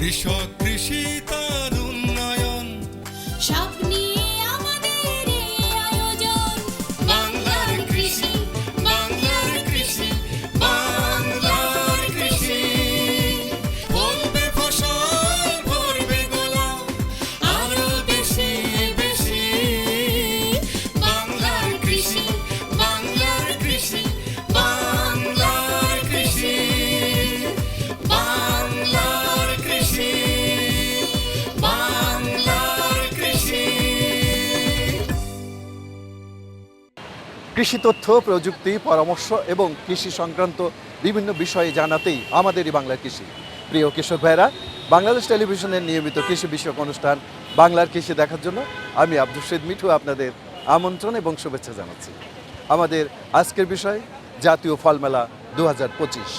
কৃষক কৃষি তার কৃষি তথ্য, প্রযুক্তি, পরামর্শ এবং কৃষি সংক্রান্ত বিভিন্ন বিষয়ে জানাতেই আমাদেরই বাংলা কৃষি। প্রিয় কৃষক ভাইরা বাংলাদেশ টেলিভিশনের নিয়মিত কৃষি বিষয়ক অনুষ্ঠান বাংলার কৃষি দেখার জন্য আমি আব্দুল শহীদ মিঠু আপনাদের আমন্ত্রণ এবং শুভেচ্ছা জানাচ্ছি। আমাদের আজকের বিষয়, জাতীয় ফলমেলা দু হাজার পঁচিশ।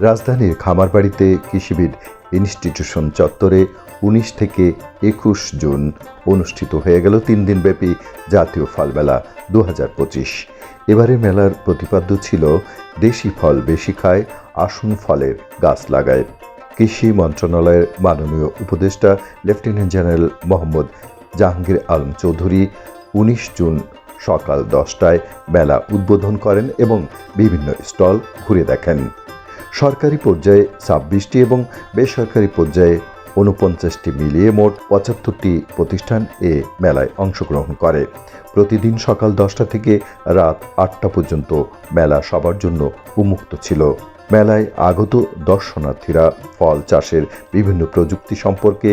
রাজধানীর খামারবাড়িতে কৃষিবিদ ইনস্টিটিউশন চত্বরে উনিশ থেকে একুশ জুন অনুষ্ঠিত হয়ে গেল তিন দিনব্যাপী জাতীয় ফল মেলা দু হাজার পঁচিশ। এবারে মেলার প্রতিপাদ্য ছিল, দেশি ফল বেশি খায়, আসুন ফলের গাছ লাগায়। কৃষি মন্ত্রণালয়ের মাননীয় উপদেষ্টা লেফটেন্যান্ট জেনারেল মোহাম্মদ জাহাঙ্গীর আলম চৌধুরী উনিশ জুন সকাল দশটায় মেলা উদ্বোধন করেন এবং বিভিন্ন স্টল ঘুরে দেখেন। সরকারি পর্যায়ে ছাব্বিশটি এবং বেসরকারি পর্যায়ে উনপঞ্চাশটি মিলিয়ে মোট পঁচাত্তরটি প্রতিষ্ঠান এ মেলায় অংশগ্রহণ করে। প্রতিদিন সকাল দশটা থেকে রাত আটটা পর্যন্ত মেলা সবার জন্য উন্মুক্ত ছিল। মেলায় আগত দর্শনার্থীরা ফল চাষের বিভিন্ন প্রযুক্তি সম্পর্কে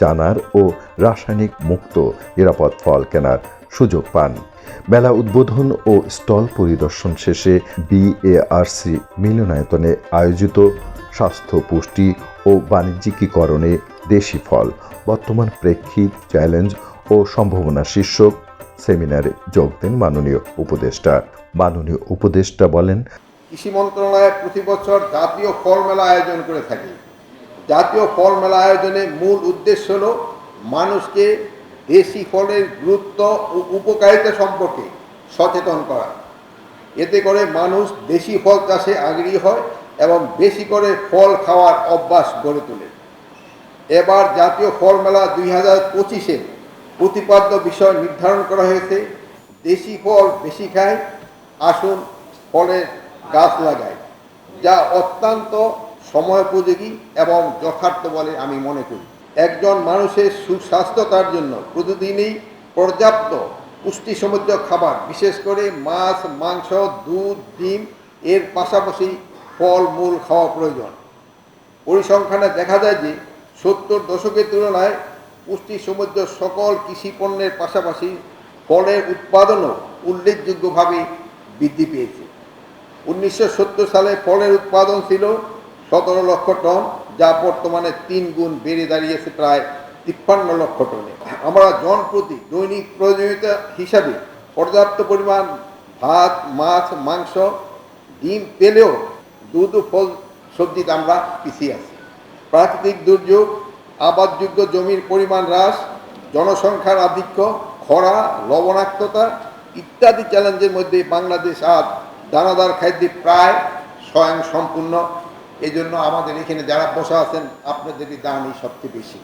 জানার ও রাসায়নিক মুক্ত নিরাপদ ফল কেনার সুযোগ পান। মেলা উদ্বোধন ও স্টল পরিদর্শন শেষে বিএআরসি মিলনায়তনে আয়োজিত স্বাস্থ্য পুষ্টি ও বাণিজ্যিকীকরণে দেশি ফল, বর্তমান প্রেক্ষিত চ্যালেঞ্জ ও সম্ভাবনা শীর্ষক সেমিনারে যোগ দেন মাননীয় উপদেষ্টা। মাননীয় উপদেষ্টা বলেন, কৃষি মন্ত্রণালয় প্রতি বছর জাতীয় ফল মেলা আয়োজন করে থাকে। জাতীয় ফল মেলা আয়োজনের মূল উদ্দেশ্য হল মানুষকে দেশি ফলের গুরুত্ব ও উপকারিতা সম্পর্কে সচেতন করা। এতে করে মানুষ দেশি ফল চাষে আগ্রহী হয় এবং বেশি করে ফল খাওয়ার অভ্যাস গড়ে তোলে। এবার জাতীয় ফল মেলা দুই হাজার পঁচিশে প্রতিপাদ্য বিষয় নির্ধারণ করা হয়েছে। দেশি ফল বেশি খায়, আসুন ফলের গাছ লাগায় যা অত্যন্ত সময়োপযোগী এবং যথার্থ বলে আমি মনে করি। একজন মানুষের সুস্বাস্থ্যতার জন্য। প্রতিদিনই পর্যাপ্ত পুষ্টি সমৃদ্ধ খাবার, বিশেষ করে মাছ, মাংস, দুধ, ডিম, এর পাশাপাশি ফল, মূল খাওয়া প্রয়োজন। পরিসংখ্যানে দেখা যায় যে সত্তর দশকের তুলনায় পুষ্টি সমৃদ্ধ সকল কৃষি পণ্যের পাশাপাশি ফলের উৎপাদনও উল্লেখযোগ্যভাবে বৃদ্ধি পেয়েছে। উনিশশো সত্তর সালে ফলের উৎপাদন ছিল সতেরো লক্ষ টন যা বর্তমানে তিন গুণ বেড়ে দাঁড়িয়েছে প্রায় তিপ্পান্ন লক্ষ টনে। আমরা জনপ্রতি দৈনিক প্রয়োজনীয়তা হিসাবে পর্যাপ্ত পরিমাণ ভাত, মাছ, মাংস, ডিম পেলেও দুধ ফল সবজিতে আমরা পিছিয়ে আছি। প্রাকৃতিক দুর্যোগ, আবাদযোগ্য জমির পরিমাণ হ্রাস, জনসংখ্যার আধিক্য, খরা, লবণাক্ততা ইত্যাদি চ্যালেঞ্জের মধ্যে বাংলাদেশ আজ দানাদার খাদ্যে প্রায় স্বয়ং সম্পূর্ণ এই জন্য আমাদের এখানে যারা বসা আছেন, আপনাদেরই দামই সবচেয়ে বেশি।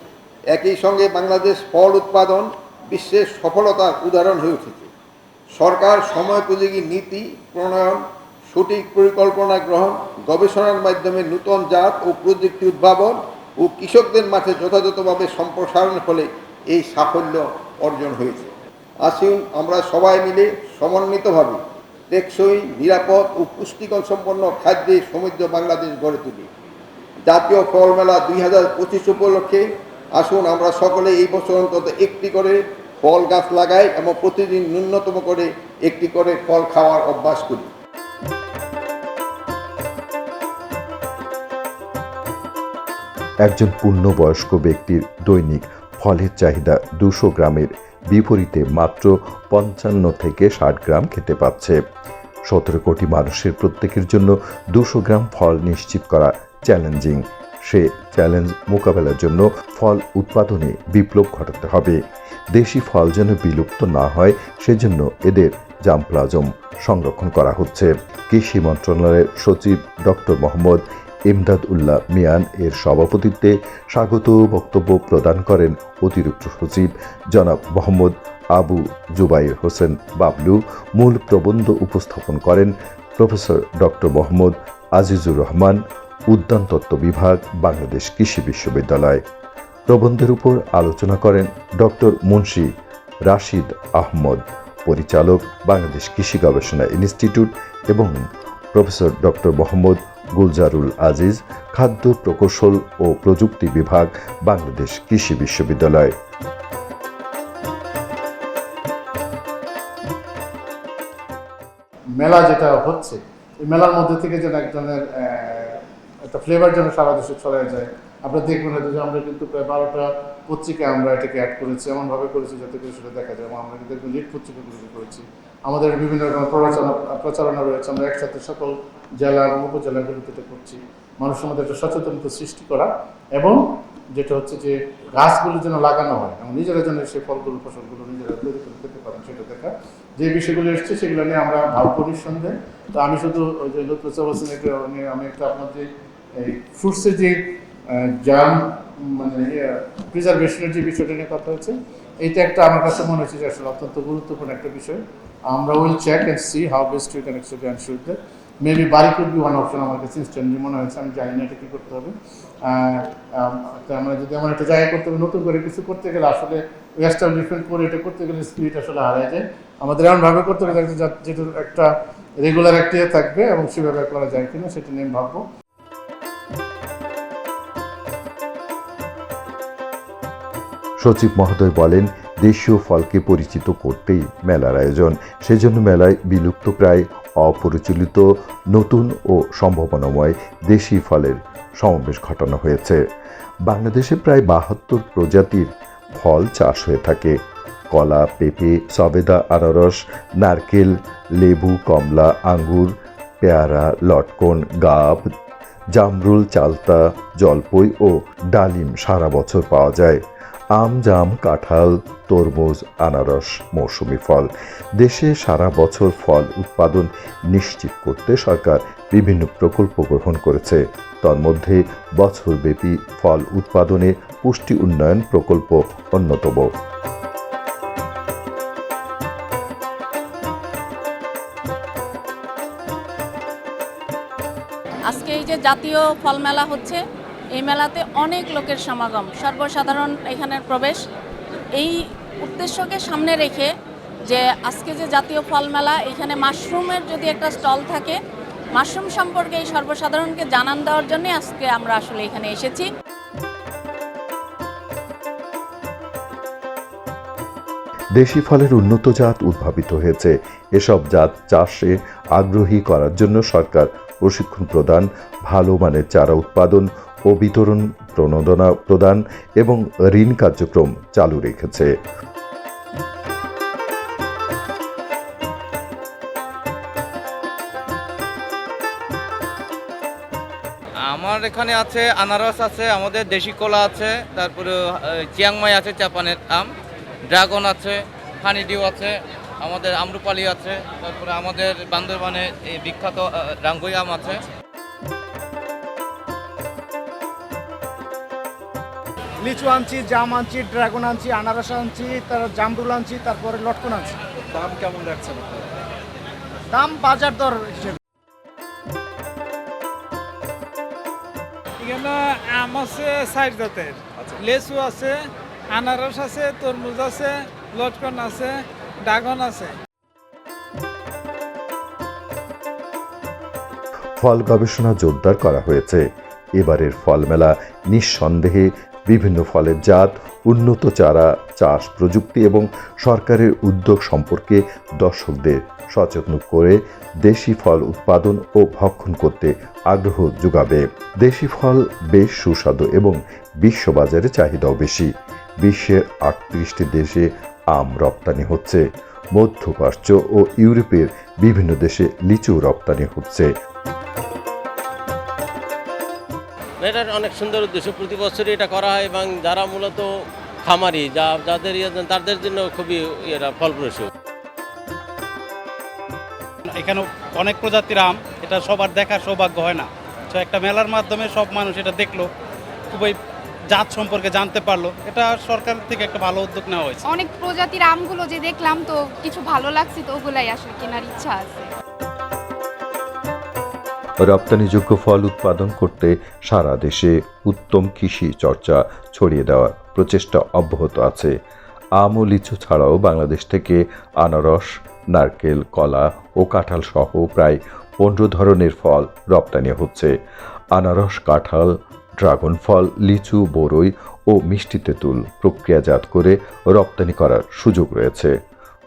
একই সঙ্গে বাংলাদেশ ফল উৎপাদন বিশ্বের সফলতার উদাহরণ হয়ে উঠেছে। সরকার সময়োপযোগী নীতি, প্রণয়ন, সঠিক পরিকল্পনা গ্রহণ, গবেষণার মাধ্যমে নূতন জাত ও প্রযুক্তি উদ্ভাবন ও কৃষকদের মাঝে যথাযথভাবে সম্প্রসারণের ফলে এই সাফল্য অর্জন হয়েছে। আসুন আমরা সবাই মিলে সমন্বিতভাবে টেকসই, নিরাপদ ও পুষ্টিকর সম্পন্ন খাদ্যে সমৃদ্ধ বাংলাদেশ গড়ে তুলি। জাতীয় ফল মেলা দুই হাজার পঁচিশ উপলক্ষে আসুন আমরা সকলে এই বছর অন্তত একটি করে ফল গাছ লাগাই এবং প্রতিদিন ন্যূনতম করে একটি করে ফল খাওয়ার অভ্যাস করি। একজন পূর্ণবয়স্ক ব্যক্তির দৈনিক ফলের চাহিদা দুশো গ্রামের বিপরীতে মাত্র পঞ্চান্ন থেকে ষাট গ্রাম খেতে পাচ্ছে। সতেরো কোটি মানুষের প্রত্যেকের জন্য দুশো গ্রাম ফল নিশ্চিত করা চ্যালেঞ্জিং। সে চ্যালেঞ্জ মোকাবেলার জন্য ফল উৎপাদনে বিপ্লব ঘটাতে হবে। দেশি ফল যেন বিলুপ্ত না হয়, সেজন্য এদের জামপ্লাজম সংরক্ষণ করা হচ্ছে। কৃষি মন্ত্রণালয়ের সচিব ডক্টর মোহাম্মদ ইমদাদ উল্লাহ মিয়ান এর সভাপতিত্বে স্বাগত বক্তব্য প্রদান করেন অতিরিক্ত সচিব জনাব মোহাম্মদ আবু জুবাইর হোসেন বাবলু। মূল প্রবন্ধ উপস্থাপন করেন প্রফেসর ডক্টর মোহাম্মদ আজিজুর রহমান, উদ্যান তত্ত্ব বিভাগ, বাংলাদেশ কৃষি বিশ্ববিদ্যালয়। প্রবন্ধের উপর আলোচনা করেন ডক্টর মুন্সি রাশিদ আহমদ, পরিচালক বাংলাদেশ কৃষি গবেষণা ইনস্টিটিউট এবং প্রফেসর ডক্টর মোহাম্মদ গুলজারুল আজিজ, খাদ্য প্রকৌশল ও প্রযুক্তি বিভাগ, বাংলাদেশ কৃষি বিশ্ববিদ্যালয়। মেলা যেটা হচ্ছে, এই মেলার মধ্যে থেকে যেন এক ধরনের একটা ফ্লেভার যেন সারা দেশে ছড়ায় যায়। আপনারা দেখবেন হয়তো যে আমরা কিন্তু প্রায় বারোটা পত্রিকায় আমরা এটাকে অ্যাড করেছি, এমনভাবে করেছি যাতে করে সেটা দেখা যায়। আমরা কিন্তু একদম লিড পত্রিকাগুলোকে করেছি। আমাদের বিভিন্ন রকম প্রচারণা প্রচারণা রয়েছে। আমরা একসাথে সকল জেলা এবং উপজেলাগুলোতে এটা করছি। মানুষের মধ্যে একটা সচেতনতা সৃষ্টি করা এবং যেটা হচ্ছে যে গাছগুলো যেন লাগানো হয় এবং নিজেরা যেন সেই ফলগুলো, ফসলগুলো নিজেরা তৈরি করে খেতে পারেন, সেটা দেখা। যে বিষয়গুলো এসছে সেগুলো নিয়ে আমরা ভাববো নিঃসন্দেহে। তো আমি শুধু ওই যে লোক নিয়ে আমি একটা আপনার যে এই ফ্রুটসের যে জাম মানে প্রিজার্ভেশনের যে বিষয়টা নিয়ে কথা হচ্ছে, এইটা একটা আমার কাছে মনে হচ্ছে যে আসলে অত্যন্ত গুরুত্বপূর্ণ একটা বিষয়। আমরা will check and see how best you can actually and that maybe bari could be one option আমার কাছে ইনস্ট্যান্টলি মনে হয়েছে, আমি জানি না এটা কী করতে হবে। আমরা যদি এমন একটা জায়গা করতে হবে, নতুন করে কিছু করতে গেলে আসলে এস্টাবলিশমেন্ট করে এটা করতে গেলে স্পিরিট আসলে হারায় যায়। আমাদের এমনভাবে করতে হবে যেটা একটা রেগুলার একটা ইয়ে থাকবে এবং সেভাবে করা যায় কিনা, সেটা নিয়ে ভাববো। সচিব মহোদয় বলেন, দেশীয় ফলকে পরিচিত করতেই মেলার আয়োজন। সেজন্য মেলায় বিলুপ্ত প্রায় অপরিচালিত, নতুন ও সম্ভাবনাময় দেশি ফলের সমাবেশ ঘটানো হয়েছে। বাংলাদেশে প্রায় বাহাত্তর প্রজাতির ফল চাষ হয়ে থাকে। কলা, পেঁপে, সবেদা, আনারস, নারকেল, লেবু, কমলা, আঙ্গুর, পেয়ারা, লটকন, গাব, জামরুল, চালতা, জলপই ও ডালিম সারা বছর পাওয়া যায়। আম, জাম, কাঁঠাল, তরমুজ, আনারস, মৌসুমি ফল। দেশে সারা বছর ফল উৎপাদন নিশ্চিত করতে সরকার বিভিন্ন প্রকল্প গ্রহণ করেছে। তার তন্মধ্যে, বছরব্যাপী ফল উৎপাদনে পুষ্টি উন্নয়ন প্রকল্প অন্যতম। আজকে এই যে জাতীয় ফল মেলা হচ্ছে এই মেলাতে অনেক লোকের সমাগম। সর্বসাধারণ এখানের প্রবেশ। এই উদ্দেশ্যকে সামনে রেখে যে আজকে যে জাতীয় ফল মেলা, এখানে মাশরুমের যদি একটা স্টল থাকে, মাশরুম সম্পর্কে এই সর্বসাধারণকে জানান দেওয়ার জন্য আজকে আমরা আসলে এখানে এসেছি। দেশি ফলের উন্নত জাত উদ্ভাবিত হয়েছে। এসব জাত চাষে আগ্রহী করার জন্য সরকার প্রশিক্ষণ প্রদান, ভালো মানের চারা উৎপাদন ও বিতরণ প্রণোদনা প্রদান এবং ঋণ কার্যক্রম চালু রেখেছে। আমার এখানে আছে আনারস আছে, আমাদের দেশি কলা আছে, তারপরে চিয়াংমাই আছে, জাপানের আম, ড্রাগন আছে হানিডিউ আছে, আমাদের আম্রপালি আছে, তারপরে আমাদের বান্দরবানে বিখ্যাত রাঙ্গুই আম আছে। লিচু আনছি জাম আনছি ড্রাগন আনছি আনারস আনছি তার জামরুল আনছি তারপরে লটকন আনছি। দাম কেমন রাখছেন দাম বাজার দর হিসেবে। এখানে আম আছে সাইড জাতের। লেচু আছে আনারস আছে তরমুজ আছে লটকন আছে ড্রাগন আছে। ফল গবেষণা জোরদার করা হয়েছে। এবারের ফল মেলা নিঃসন্দেহে বিভিন্ন ফলের জাত, উন্নত চারা, চাষ প্রযুক্তি এবং সরকারের উদ্যোগ সম্পর্কে দর্শকদের সচেতন করে দেশি ফল উৎপাদন ও ভক্ষণ করতে আগ্রহ যোগাবে। দেশি ফল বেশ সুস্বাদু এবং বিশ্ববাজারে চাহিদাও বেশি। বিশ্বের আটত্রিশটি দেশে আম রপ্তানি হচ্ছে। মধ্যপ্রাচ্য ও ইউরোপের বিভিন্ন দেশে লিচু রপ্তানি হচ্ছে। এটার অনেক সুন্দর উদ্দেশ্য। প্রতি বছরই এটা করা হয় এবং যারা মূলত খামারি যা যাদের ইয়ে তাদের জন্য খুবই এটা ফলপ্রসূ। এখানে অনেক প্রজাতির আম এটা সবার দেখার সৌভাগ্য হয় না। তো একটা মেলার মাধ্যমে সব মানুষ এটা দেখল খুবই জাত সম্পর্কে জানতে পারল। এটা সরকার থেকে একটা ভালো উদ্যোগ নেওয়া হয়েছে। অনেক প্রজাতির আমগুলো যে দেখলাম তো কিছু ভালো লাগছে তো ওগুলাই আসলে কেনার ইচ্ছা আছে। রপ্তানিযোগ্য ফল উৎপাদন করতে সারা দেশে উত্তম কৃষি চর্চা ছড়িয়ে দেওয়ার প্রচেষ্টা অব্যাহত আছে। আম ও লিচু ছাড়াও বাংলাদেশ থেকে আনারস, নারকেল, কলা ও কাঁঠাল সহ প্রায় পনেরো ধরনের ফল রপ্তানি হচ্ছে। আনারস, কাঁঠাল, ড্রাগন ফল, লিচু, বরই ও মিষ্টি তেঁতুল প্রক্রিয়াজাত করে রপ্তানি করার সুযোগ রয়েছে।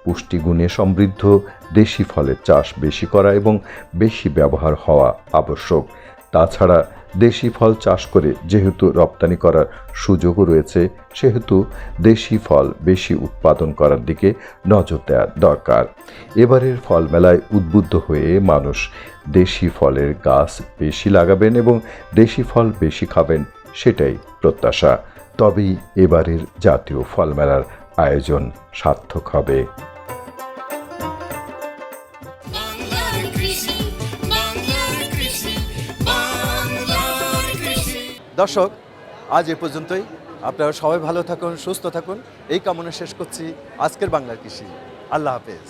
পুষ্টিগুণে সমৃদ্ধ, দেশি ফলের চাষ বেশি করা এবং বেশি ব্যবহার হওয়া আবশ্যক। তাছাড়া দেশি ফল চাষ করে যেহেতু রপ্তানি করার সুযোগও রয়েছে, সেহেতু দেশি ফল বেশি উৎপাদন করার দিকে নজর দেওয়া দরকার। এবারের ফল মেলায় উদ্বুদ্ধ হয়ে মানুষ দেশি ফলের গাছ বেশি লাগাবেন এবং দেশি ফল বেশি খাবেন সেটাই প্রত্যাশা। তবেই এবারের জাতীয় ফল মেলার আয়োজন সার্থক হবে। দর্শক, আজ এ পর্যন্তই। আপনারা সবাই ভালো থাকুন, সুস্থ থাকুন। এই কামনা শেষ করছি আজকের বাংলার কৃষি। আল্লাহ হাফেজ।